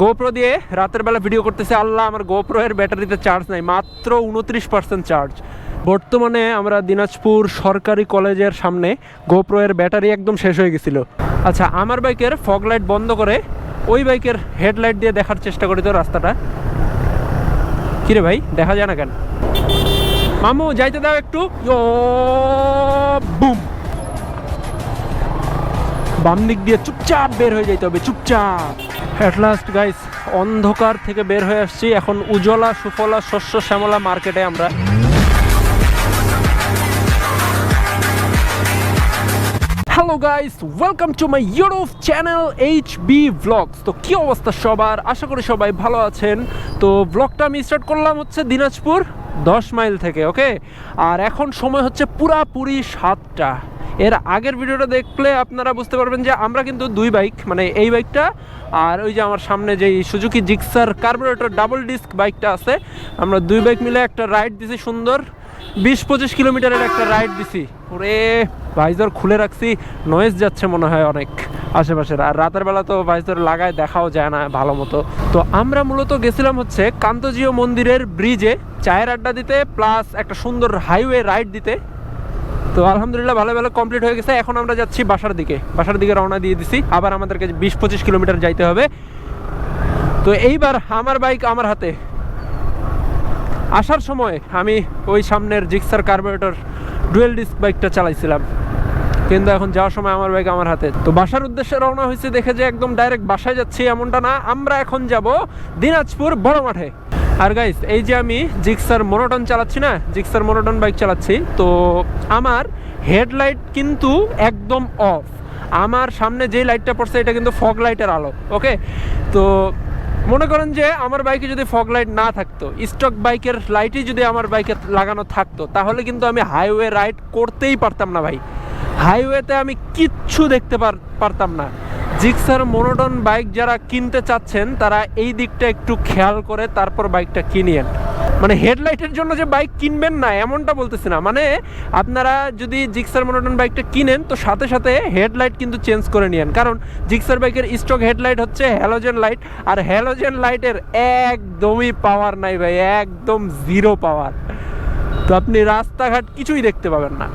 GoPro দিয়ে রাতের বেলা video করতেছে, আল্লাহ, আমার গোপ্রো এর ব্যাটারিতে চার্জ নাই, মাত্র উনত্রিশ পার্সেন্ট চার্জ বর্তমানে আমরা দিনাজপুর সরকারি কলেজের সামনে গোপ্রো এর ব্যাটারি একদম শেষ হয়ে গেছিল। আচ্ছা আমার বাইকের ফগ লাইট বন্ধ করে ওই বাইকের হেডলাইট দিয়ে দেখার চেষ্টা করি তো রাস্তাটা। কিরে ভাই, দেখা যায় না কেন? মামু, যাইতে দাও একটু। বুম। বাম দিক দিয়ে চুপচাপ বের হয়ে যাইতে হবে, চুপচাপ। অ্যাট লাস্ট গাইস অন্ধকার থেকে বের হয়ে আসছি। এখন উজ্জ্বলা, সুফলা, শস্য, শ্যামলা মার্কেটে আমরা। Hello guys welcome to my YouTube channel H B blogs তো কী অবস্থা সবার? আশা করি সবাই ভালো আছেন। তো ব্লগটা আমি স্টার্ট করলাম হচ্ছে দিনাজপুর দশ মাইল থেকে ওকে আর এখন সময় হচ্ছে পুরাপুরি সাতটা। এর আগের ভিডিওটা দেখলে আপনারা বুঝতে পারবেন যে আমরা কিন্তু দুই বাইক মানে এই বাইকটা আর ওই যে আমার সামনে যেই Suzuki Gixxer carburettor double disc বাইকটা আছে, আমরা দুই বাইক মিলে একটা রাইড দিছি সুন্দর। বিশ পঁচিশ কিলোমিটারের একটা রাইড দিছি। ওরে, ভাইজর খুলে রাখছি নয়েজ যাচ্ছে মনে হয় অনেক আশেপাশের। আর রাতের বেলা তো ভাইজর লাগায় দেখাও যায় না ভালো মতো। তো আমরা মূলত গেছিলাম হচ্ছে কান্তজিও মন্দিরের ব্রিজে চায়ের আড্ডা দিতে প্লাস একটা সুন্দর হাইওয়ে রাইড দিতে। তো আলহামদুলিল্লাহ ভালো ভালো কমপ্লিট হয়ে গেছে। এখন আমরা যাচ্ছি বাসার দিকে। বাসার দিকে রওনা দিয়ে দিছি। আবার আমাদেরকে বিশ পঁচিশ কিলোমিটার যাইতে হবে। তো এইবার আমার বাইক আমার হাতে। আসার সময় আমি ওই সামনের জিক্সার কার্বোরেটর ডুয়েল ডিস্ক বাইকটা চালাইছিলাম। কিন্তু এখন যাওয়ার সময় আমার বাইক আমার হাতে। তো বাসার উদ্দেশ্যে রওনা হয়েছে দেখে যে একদম ডাইরেক্ট বাসায় যাচ্ছি এমনটা না। আমরা এখন যাব দিনাজপুর বড় মাঠে। আর গাইস এই যে আমি জিক্সার মোনোটন চালাচ্ছি না? জিক্সার মোনোটন বাইক চালাচ্ছি, তো আমার হেডলাইট কিন্তু একদম অফ আমার সামনে যে লাইটটা পড়ছে, এটা কিন্তু ফগ লাইটের আলো ওকে তো মনে করেন যে আমার বাইকে যদি ফগ লাইট না থাকতো স্টক বাইকের লাইটই যদি আমার বাইকে লাগানো থাকতো, তাহলে কিন্তু আমি হাইওয়ে রাইড করতেই পারতাম না ভাই। হাইওয়েতে আমি কিচ্ছু দেখতে পার- পারতাম না। জিক্সার মোনোটন বাইক যারা কিনতে চাচ্ছেন, তারা এই দিকটা একটু খেয়াল করে, তারপর বাইকটা কিনিয়েন মানে হেডলাইটের জন্য যে বাইক কিনবেন না, এমনটা বলতেছি না। মানে আপনারা যদি জিক্সার মোনোটন বাইকটা কিনেন, তো সাথে সাথে হেডলাইট কিন্তু চেঞ্জ করে নিয়েন। কারণ জিক্সার বাইকের স্টক হেডলাইট হচ্ছে হ্যালোজেন লাইট, আর হ্যালোজেন লাইটের একদমই পাওয়ার নাই ভাই, একদম জিরো পাওয়ার। তো আপনি রাস্তাঘাট কিছুই দেখতে পাবেন না।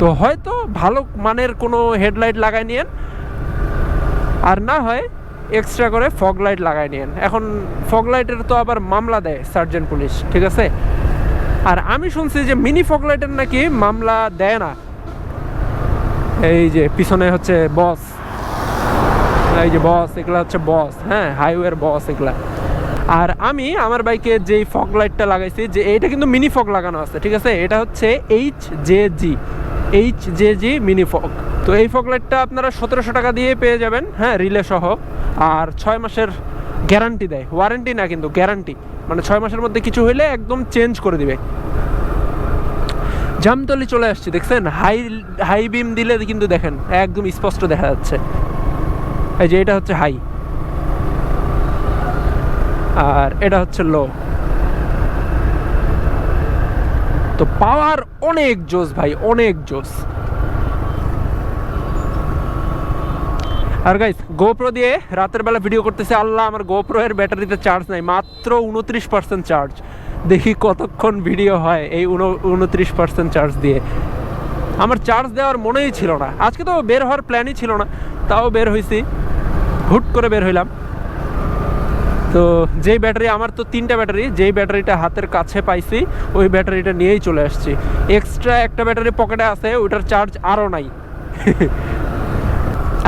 তো হয়তো ভালো মানের কোনো হেডলাইট লাগাই নিয়েন আর না হয় এক্সট্রা করে ফগ লাইট লাগাই নিয়েন। এখন ফগ লাইটের তো আবার মামলা দেয় সার্জেন্ট পুলিশ, ঠিক আছে? আর আমি শুনছি যে মিনি ফগ লাইটের নাকি মামলা দেয় না। এই যে পিছনে হচ্ছে বস এই যে বস এগুলা হচ্ছে বস হ্যাঁ হাইওয়ের বস এগুলা। আর আমি আমার বাইকে যেই ফগ লাইটটা লাগাইছি, যে এটা কিন্তু মিনি ফগ লাগানো আছে, ঠিক আছে? এটা হচ্ছে H J G H J G mini fog তো এই ফগ লাইটটা আপনারা সতেরোশো টাকা দিয়ে পেয়ে যাবেন হ্যাঁ রিলে সহ। আর ছয় মাসের গ্যারান্টি দেয়, ওয়ারেন্টি না কিন্তু, গ্যারান্টি। মানে ছয় মাসের মধ্যে কিছু হইলে একদম চেঞ্জ করে দিবে। জামতলি চলে আসছি, দেখছেন? হাই হাই বিম দিলে কিন্তু দেখেন, একদম স্পষ্ট দেখা যাচ্ছে। এই যে এটা হচ্ছে হাই। আর এটা হচ্ছে লো। তো পাওয়ার অনেক জোস ভাই, অনেক জোস। আর গাইস গোপ্রো দিয়ে রাতের বেলা ভিডিও করতেছে, আল্লাহ আমার গোপ্রো এর ব্যাটারিতে চার্জ নাই, মাত্র উনত্রিশ পার্সেন্ট চার্জ দেখি কতক্ষণ ভিডিও হয় এই উনত্রিশ পার্সেন্ট চার্জ দিয়ে। আমার চার্জ দেওয়ার মনেই ছিল না। আজকে তো বের হওয়ার প্ল্যানই ছিল না, তাও বের হয়েছি হুট করে বের হইলাম। তো যেই ব্যাটারি, আমার তো তিনটা ব্যাটারি, যেই ব্যাটারিটা হাতের কাছে পাইছি, ওই ব্যাটারিটা নিয়েই চলে আসছি। এক্সট্রা একটা ব্যাটারি পকেটে আছে, ওইটার চার্জ আরও নাই।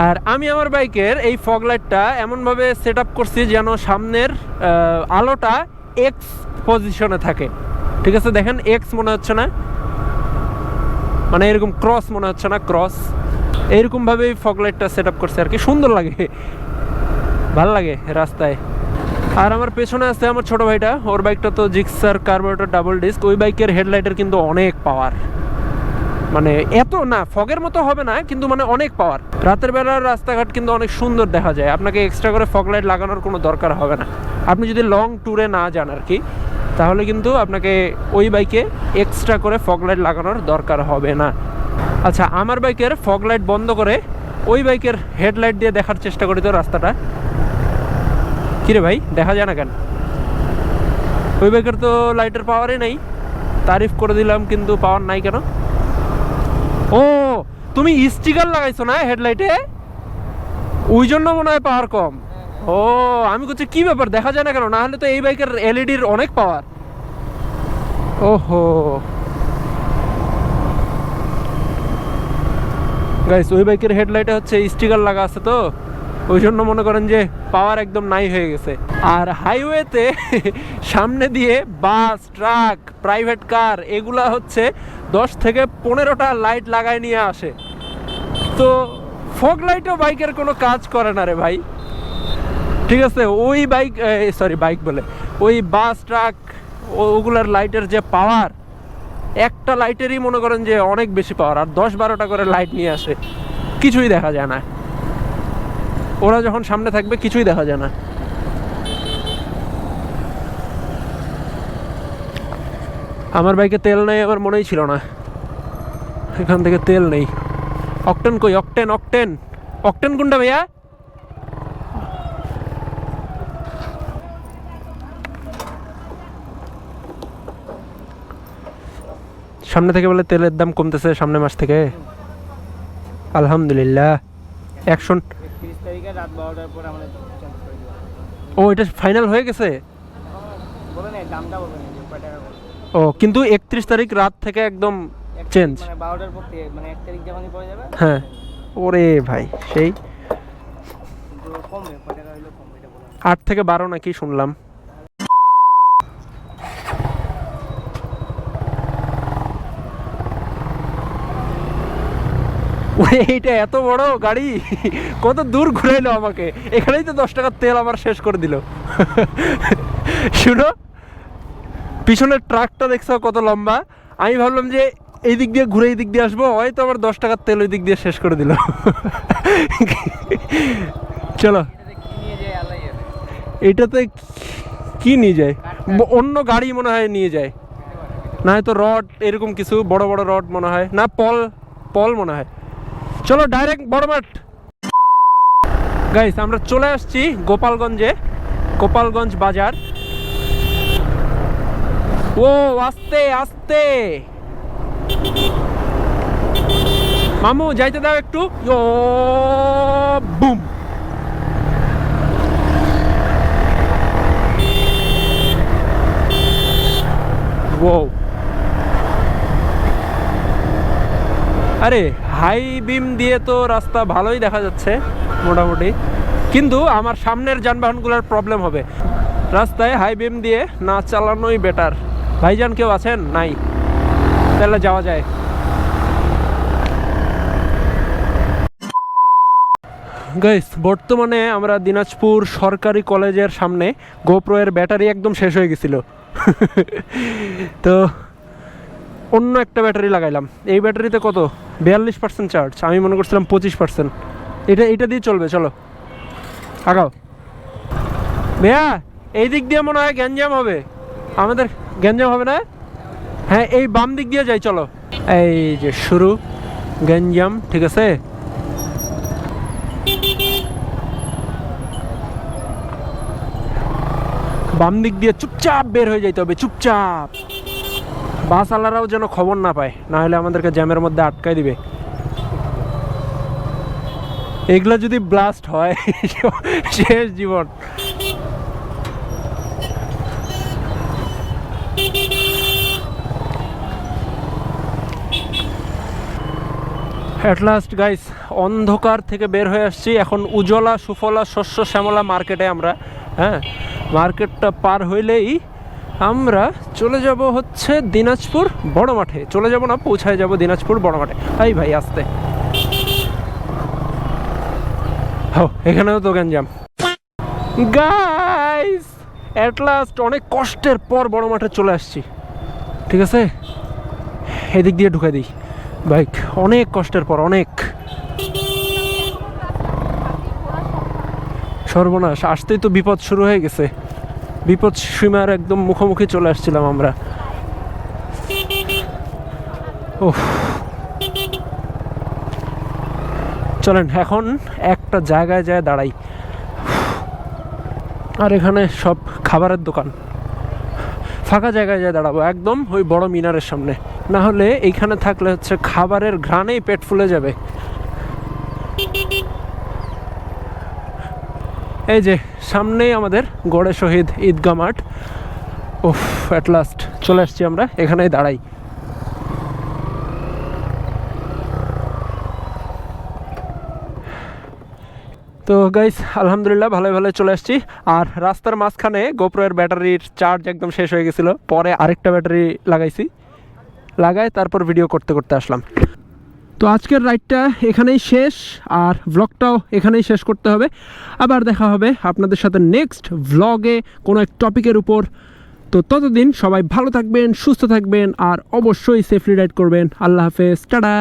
আর আমি আমার বাইকের এই ফগ লাইটটা এমনভাবে সেট আপ করছি যেন সামনের আলোটা এক্স পজিশনে থাকে। ঠিক আছে, দেখেন এক্স মনে হচ্ছে না? মানে এরকম ক্রস মনে হচ্ছে না ক্রস এইরকমভাবে ফগ লাইটটা সেট আপ করছে আর কি। সুন্দর লাগে। ভালো লাগে রাস্তায়। আর আমার পেছনে আছে আমার ছোট ভাইটা। ওর বাইকটা তো জিক্সার কার্বোরেটর ডাবল ডিস্ক ওই বাইকের হেডলাইটের কিন্তু অনেক পাওয়ার মানে এত না, ফগের মতো হবে না, কিন্তু মানে অনেক পাওয়ার রাতের বেলার রাস্তাঘাট কিন্তু অনেক সুন্দর দেখা যায়। আপনাকে এক্সট্রা করে ফগ লাইট লাগানোর কোনো দরকার হবে না। আপনি যদি লং ট্যুরে না যান আর কি, তাহলে কিন্তু আপনাকে ওই বাইকে এক্সট্রা করে ফগ লাইট লাগানোর দরকার হবে না। আচ্ছা আমার বাইকের ফগ লাইট বন্ধ করে ওই বাইকের হেডলাইট দিয়ে দেখার চেষ্টা করি তো রাস্তাটা। কিরে ভাই, দেখা যায় না কেন? ওই বাইকের তো লাইটের পাওয়ারই নেই। তারিফ করে দিলাম, কিন্তু পাওয়ার নাই কেন? ও, তুমি স্টিকার লাগাইছো না হেডলাইটে? ওই জন্য মনে হয় পাওয়ার কম। ও, আমি বলছি, কি ব্যাপার? দেখা যায় না কেন? না হলে তো এই বাইকের এলইডির অনেক পাওয়ার। ওহো। গাইস ওই বাইকের হেডলাইটে হচ্ছে স্টিকার লাগা আছে তো? ওই জন্য মনে করেন যে পাওয়ার একদম নাই হয়ে গেছে। আর হাইওয়েতে সামনে দিয়ে বাস, ট্রাক প্রাইভেট কার এগুলা হচ্ছে দশ থেকে পনেরোটা লাইট লাগায় নিয়ে আসে। তো ফগ লাইটও বাইকের কোনো কাজ করে না রে ভাই। ঠিক আছে, ওই বাইক সরি বাইক বলে। ওই বাস ট্রাক ওগুলার লাইটের যে পাওয়ার একটা লাইটেরই মনে করেন যে অনেক বেশি পাওয়ার আর দশ বারোটা করে লাইট নিয়ে আসে। কিছুই দেখা যায় না। ওরা যখন সামনে থাকবে, কিছুই দেখা যায় না। আমার বাইকে তেল নেই, আমার মনেই ছিল না। এখান থেকে তেল নেই। অকটেন কই? Octane octane. অকটেন কোনটা ভাইয়া? সামনে থেকে বলে তেলের দাম কমতেছে সামনে মাস থেকে। আলহামদুলিল্লাহ। একশো ও, এটা ফাইনাল হয়ে গেছে? ও কিন্তু একত্রিশ তারিখ রাত থেকে একদম চেঞ্জ মানে বারোটার পর থেকে মানে এক তারিখ যখনই পড়ে যাবে? হ্যাঁ। ওরে ভাই সেই। কমবে কয় টাকা হইলেও কমবে এটা বলেন আট থেকে বারো নাকি শুনলাম। এইটা এত বড় গাড়ি? কত দূর ঘুরাইলো আমাকে। এখানেই তো দশ টাকার তেল আমার শেষ করে দিল। শুনো পিছনের ট্রাকটা দেখছ কত লম্বা? আমি ভাবলাম যে এই দিক দিয়ে ঘুরে এই দিক দিয়ে আসব, হয়তো আবার দশ টাকার তেল ওই দিক দিয়ে শেষ করে দিল। চলো। এটাতে কি নিয়ে যায়? অন্য গাড়ি মনে হয় নিয়ে যায়। না হয়তো রড, এরকম কিছু, বড় বড় রড মনে হয়। না, পল পল মনে হয়। চলো ডাইরেক্ট বড় মাঠ গাইস আমরা চলে আসছি গোপালগঞ্জে, গোপালগঞ্জ বাজার। ও, আস্তে আস্তে। মামু, যাইতে দাও একটু। ও, বুম. আরে, হাই বিম দিয়ে তো রাস্তা ভালোই দেখা যাচ্ছে, মোটামুটি। কিন্তু আমার সামনের যানবাহনগুলোর প্রবলেম হবে। রাস্তায় হাই বিম দিয়ে না চালানোই বেটার ভাইজান কেউ আছেন? নাই। তাহলে যাওয়া যায়। গাইস বর্তমানে আমরা দিনাজপুর সরকারি কলেজের সামনে গোপ্রো এর ব্যাটারি একদম শেষ হয়ে গেছিল। তো অন্য একটা ব্যাটারি লাগাইলাম। এই ব্যাটারিতে কত? বিয়াল্লিশ পার্সেন্ট চার্জ আমি মনে করছিলাম পঁচিশ পার্সেন্ট এটা এটা দিয়ে চলবে, চলো। আগাও। ভাইয়া, এই দিক দিয়ে মনে হয় গ্যাঞ্জাম হবে। আমাদের গ্যাঞ্জাম হবে না? হ্যাঁ এই বাম দিক দিয়ে যাই, চলো। এই যে শুরু গ্যাঞ্জাম ঠিক আছে? বাম দিক দিয়ে চুপচাপ বের হয়ে যাইতে হবে, চুপচাপ। বাস আলারাও যেন খবর না পায়, না হলে আমাদেরকে জ্যামের মধ্যে আটকায় দিবে। এগুলো যদি ব্লাস্ট হয়, শেষ জীবন। অ্যাট লাস্ট গাইস অন্ধকার থেকে বের হয়ে আসছি। এখন উজ্জ্বলা, সুফলা, শস্য, শ্যামলা মার্কেটে আমরা হ্যাঁ? মার্কেটটা পার হইলেই আমরা চলে যাব হচ্ছে দিনাজপুর বড় মাঠে। চলে যাব না, পৌঁছায় যাব দিনাজপুর বড় মাঠে। এই ভাই, আসতে। হো, এখানেও তো গ্যাঞ্জাম। গাইস অ্যাট লাস্ট অনেক কষ্টের পর বড় মাঠে চলে আসছি। ঠিক আছে? এদিক দিয়ে ঢুকাই দিই। বাইক অনেক কষ্টের পর, অনেক। সর্বনাশ, আসতেই তো বিপদ শুরু হয়ে গেছে। বিপদ সীমার একদম মুখোমুখি চলে আসছিলাম আমরা। ওহ চলেন, এখন একটা জায়গায় যায় দাঁড়াই। আর এখানে সব খাবারের দোকান। ফাঁকা জায়গায় যায় দাঁড়াবো, একদম ওই বড় মিনারের সামনে। না হলে এইখানে থাকলে হচ্ছে খাবারের ঘ্রাণেই পেট ফুলে যাবে। এই যে, সামনেই আমাদের গড়ে শহীদ ঈদগাহ মাঠ। ওফ অ্যাট লাস্ট চলে আসছি আমরা, এখানেই দাঁড়াই। তো গাইস আলহামদুলিল্লাহ ভালো ভালোই চলে আসছি। আর রাস্তার মাঝখানে গোপ্রোয়ের ব্যাটারির চার্জ একদম শেষ হয়ে গেছিল। পরে আরেকটা ব্যাটারি লাগাইছি। লাগাই তারপর ভিডিও করতে করতে আসলাম। তো আজকের রাইডটা এখানেই শেষ, আর ব্লগটাও এখানেই শেষ করতে হবে। আবার দেখা হবে আপনাদের সাথে নেক্সট ব্লগে কোনো এক টপিকের উপর। তো ততদিন সবাই ভালো থাকবেন, সুস্থ থাকবেন, আর অবশ্যই সেফলি রাইড করবেন। আল্লাহ হাফেজ, টাটা!